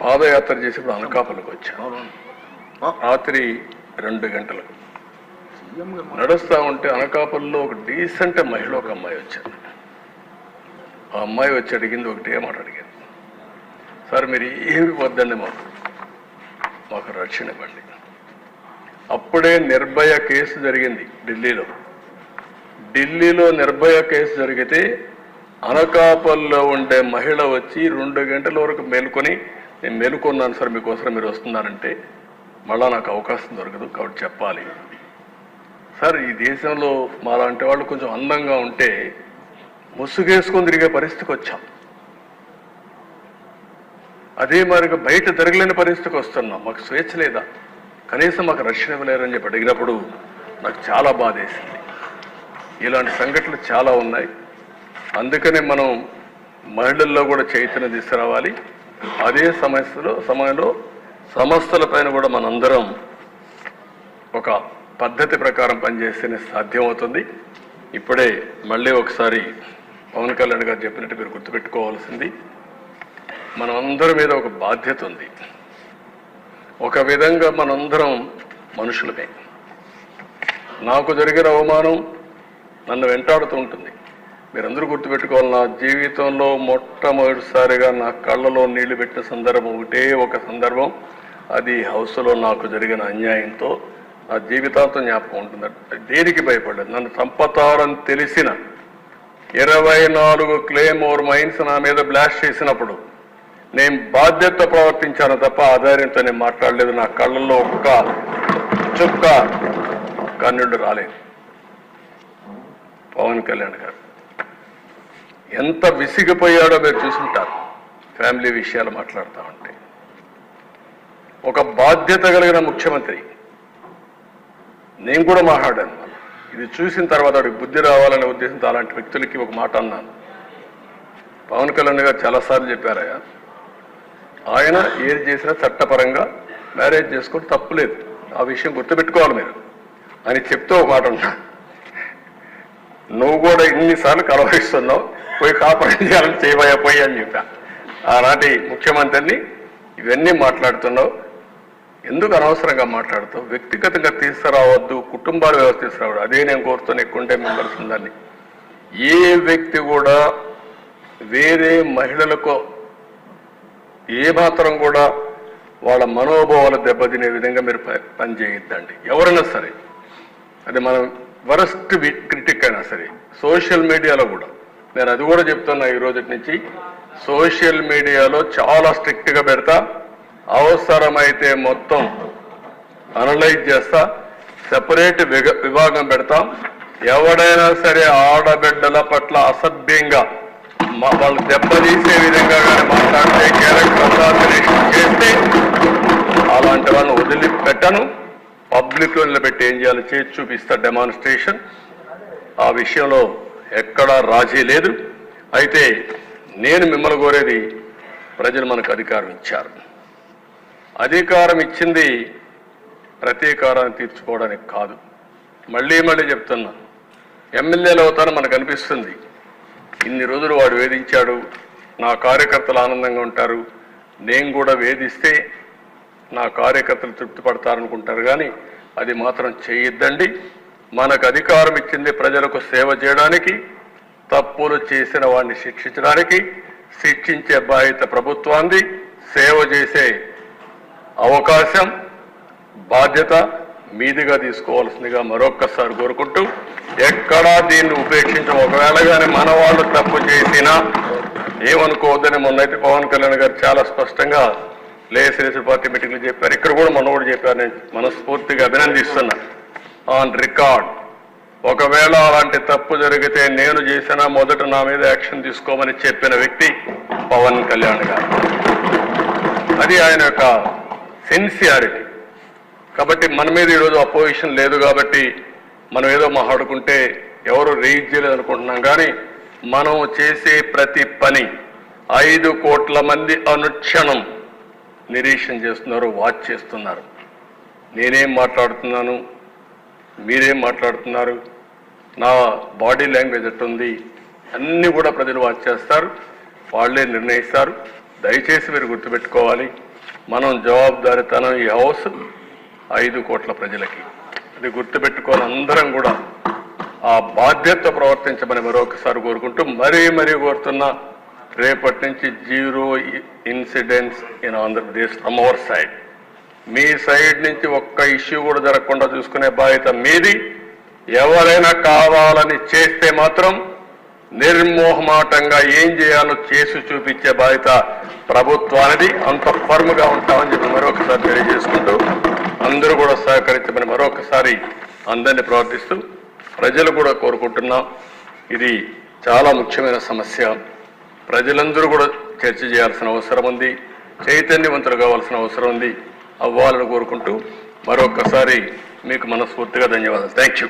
పాదయాత్ర చేసేప్పుడు అనకాపల్లికి వచ్చాను. రాత్రి రెండు గంటలకు. నడుస్తా ఉంటే అనకాపల్లిలో ఒక డీసెంట్ మహిళ ఒక అమ్మాయి వచ్చారు. ఆ అమ్మాయి వచ్చి అడిగింది ఒకటే మాట అడిగింది సార్ మీరు ఏమి వద్దండి మాకు? మాకు రక్షణ ఇవ్వండి. అప్పుడే నిర్భయ కేసు జరిగింది ఢిల్లీలో. ఢిల్లీలో నిర్భయ కేసు జరిగితే అనకాపల్లిలో ఉండే మహిళ వచ్చి రెండు గంటల వరకు మేల్కొని నేను మేలుకున్నాను సార్ మీకోసం మీరు వస్తున్నారంటే మళ్ళా నాకు అవకాశం దొరకదు కాబట్టి చెప్పాలి. సార్ ఈ దేశంలో మాలాంటి వాళ్ళు కొంచెం అందంగా ఉంటే ముసుగేసుకొని తిరిగే పరిస్థితికి వచ్చాం. అదే మరిగా బయట తిరగలేని పరిస్థితికి వస్తున్నాం. మాకు స్వేచ్ఛ లేదా? కనీసం మాకు రక్షణ ఇవ్వలేరని చెప్పి అడిగినప్పుడు నాకు చాలా బాధేసింది. ఇలాంటి సంఘటనలు చాలా ఉన్నాయి. అందుకనే మనం మహిళల్లో కూడా చైతన్యం తీసుకురావాలి అదే సమస్యలో సమయంలో సమస్యలపైన కూడా మనందరం ఒక పద్ధతి ప్రకారం పనిచేస్తేనే సాధ్యమవుతుంది. ఇప్పుడే మళ్ళీ ఒకసారి పవన్ కళ్యాణ్ గారు చెప్పినట్టు మీరు గుర్తుపెట్టుకోవాల్సింది మనందరి మీద ఒక బాధ్యత ఉంది. ఒక విధంగా మనందరం మనుషులమే. నాకు జరిగిన అవమానం నన్ను వెంటాడుతూ ఉంటుంది. మీరందరూ గుర్తుపెట్టుకోవాలి నా జీవితంలో మొట్టమొదటిసారిగా నా కళ్ళలో నీళ్ళు పెట్టిన సందర్భం ఒకటే ఒక సందర్భం. అది హౌస్లో నాకు జరిగిన అన్యాయంతో నా జీవితాంతం జ్ఞాపకం ఉంటుంది. దేనికి భయపడలేదు. నన్ను చంపతారని తెలిసిన ఇరవై నాలుగు క్లెయిమ్ ఓవర్ మైన్స్ నా మీద బ్లాస్ట్ చేసినప్పుడు నేను బాధ్యత ప్రవర్తించాను తప్ప ఆధార్యంతో నేను మాట్లాడలేదు. నా కళ్ళల్లో ఒక్క చుక్క కన్నుడు రాలేదు. పవన్ కళ్యాణ్ గారు. ఎంత విసిగిపోయాడో మీరు చూసుంటారు. ఫ్యామిలీ విషయాలు మాట్లాడుతూ ఉంటే. ఒక బాధ్యత కలిగిన ముఖ్యమంత్రి. నేను కూడా మాట్లాడాను. ఇది చూసిన తర్వాత వాడికి బుద్ధి రావాలనే ఉద్దేశంతో అలాంటి వ్యక్తులకి ఒక మాట అన్నాను. పవన్ కళ్యాణ్ గారు చాలాసార్లు చెప్పారయ్యా ఆయన ఏది చేసినా చట్టపరంగా మ్యారేజ్ చేసుకోవడం తప్పులేదు ఆ విషయం గుర్తుపెట్టుకోవాలి మీరు. అని చెప్తూ ఒక మాట ఉన్నా నువ్వు కూడా ఇన్నిసార్లు కలవరిస్తున్నావు. పోయి కాపురం చేయాలని చేయబోయా పోయి అని చెప్పా. ఆనాటి ముఖ్యమంత్రిని ఇవన్నీ మాట్లాడుతున్నావు. ఎందుకు అనవసరంగా మాట్లాడుతావు? వ్యక్తిగతంగా తీసుకురావద్దు కుటుంబాల వ్యవస్థ తీసుకురావద్దు. అదే నేను కోరుతాను ఎక్కువంటే మెంబర్స్ ఉందని ఏ వ్యక్తి కూడా వేరే మహిళలకు ఏ మాత్రం కూడా వాళ్ళ మనోభావాలు దెబ్బతినే విధంగా మీరు ప- ఎవరైనా సరే. అది మనం వరస్ట్ క్రిటిక్ అయినా సరే. సోషల్ మీడియాలో కూడా. నేను అది కూడా చెప్తున్నా ఈ రోజు నుంచి. సోషల్ మీడియాలో చాలా స్ట్రిక్ట్గా పెడతా. అవసరమైతే మొత్తం అనలైజ్ చేస్తా. సెపరేట్ విభాగం పెడతాం. ఎవడైనా సరే ఆడబిడ్డల పట్ల అసభ్యంగా మా- వాళ్ళు దెబ్బతీసే విధంగా కానీ మాట్లాడితే క్యారెక్టర్ అసాసినేషన్ చేస్తే అలాంటి వాళ్ళని వదిలిపెట్టను పబ్లిక్లో నిలబెట్టి ఏం చేయాలో? చేసి చూపిస్తా డెమాన్స్ట్రేషన్ ఆ విషయంలో ఎక్కడా రాజీ లేదు. అయితే నేను మిమ్మల్ని కోరేది ప్రజలు మనకు అధికారం ఇచ్చారు. అధికారం ఇచ్చింది ప్రతీకారాన్ని తీర్చుకోవడానికి కాదు. మళ్ళీ మళ్ళీ చెప్తున్నా. ఎమ్మెల్యేలు అవుతాను మనకు అనిపిస్తుంది. ఇన్ని రోజులు వాడు వేధించాడు. నా కార్యకర్తలు ఆనందంగా ఉంటారు. నేను కూడా వేధిస్తే నా కార్యకర్తలు తృప్తి పడతారనుకుంటారు కానీ అది మాత్రం చేయొద్దండి. మనకు అధికారం ఇచ్చింది ప్రజలకు సేవ చేయడానికి తప్పులు చేసిన వాడిని శిక్షించడానికి శిక్షించే బాధ్యత ప్రభుత్వాన్ని సేవ చేసే అవకాశం బాధ్యత మీదిగా తీసుకోవాల్సిందిగా మరొక్కసారి కోరుకుంటూ ఎక్కడా దీన్ని ఉపేక్షించం. ఒకవేళ కానీ మన వాళ్ళు తప్పు చేసినా ఏమనుకోవద్దని మొన్నైతే పవన్ కళ్యాణ్ గారు చాలా స్పష్టంగా లేసరేసి పార్టీ మీటింగ్లు చెప్పారు. ఇక్కడ కూడా మనోడు చెప్పారని చెప్పారు నేను మనస్ఫూర్తిగా అభినందిస్తున్నా. ఆన్ రికార్డ్ ఒకవేళ అలాంటి తప్పు జరిగితే నేను చేసిన మొదట నా మీద యాక్షన్ తీసుకోమని చెప్పిన వ్యక్తి పవన్ కళ్యాణ్ గారు. అది ఆయన యొక్క సిన్సియారిటీ. కాబట్టి మన మీద ఈరోజు అపోజిషన్ లేదు కాబట్టి మనం ఏదో మాట్లాడుకుంటే ఎవరు రీచ్ చేయలేదు అనుకుంటున్నాం. కానీ మనం చేసే ప్రతి పని ఐదు కోట్ల మంది అనుక్షణం నిరీక్షణ చేస్తున్నారు వాచ్ చేస్తున్నారు. నేనేం మాట్లాడుతున్నాను? మీరేం మాట్లాడుతున్నారు? నా బాడీ లాంగ్వేజ్ ఎట్టుంది? అన్నీ కూడా ప్రజలు వాచ్ చేస్తారు వాళ్ళే నిర్ణయిస్తారు. దయచేసి మీరు గుర్తుపెట్టుకోవాలి మనం జవాబుదారితనం ఈ హౌస్ ఐదు కోట్ల ప్రజలకి. అది గుర్తుపెట్టుకోవాలి అందరం కూడా. ఆ బాధ్యత ప్రవర్తించమని మరొకసారి కోరుకుంటూ మరీ మరీ కోరుతున్నా రేపటి నుంచి zero incidents in Andhra Pradesh from our side. మీ సైడ్ నుంచి ఒక్క ఇష్యూ కూడా జరగకుండా చూసుకునే బాధ్యత మీది. ఎవరైనా కావాలని చేస్తే మాత్రం నిర్మోహమాటంగా ఏం చేయాలో చేసి చూపించే బాధ్యత ప్రభుత్వానికి అంత ఫర్మ్గా ఉంటామని చెప్పి మరొకసారి తెలియజేసుకుంటూ అందరూ కూడా సహకరించమని మరొకసారి అందరినీ ప్రార్థిస్తూ ప్రజలు కూడా కోరుకుంటున్నాం. ఇది చాలా ముఖ్యమైన సమస్య. ప్రజలందరూ కూడా చర్చ చేయాల్సిన అవసరం ఉంది. చైతన్యవంతులు కావాల్సిన అవసరం ఉంది. అవ్వాలని కోరుకుంటూ మరొకసారి మీకు మనస్ఫూర్తిగా ధన్యవాదాలు. Thank you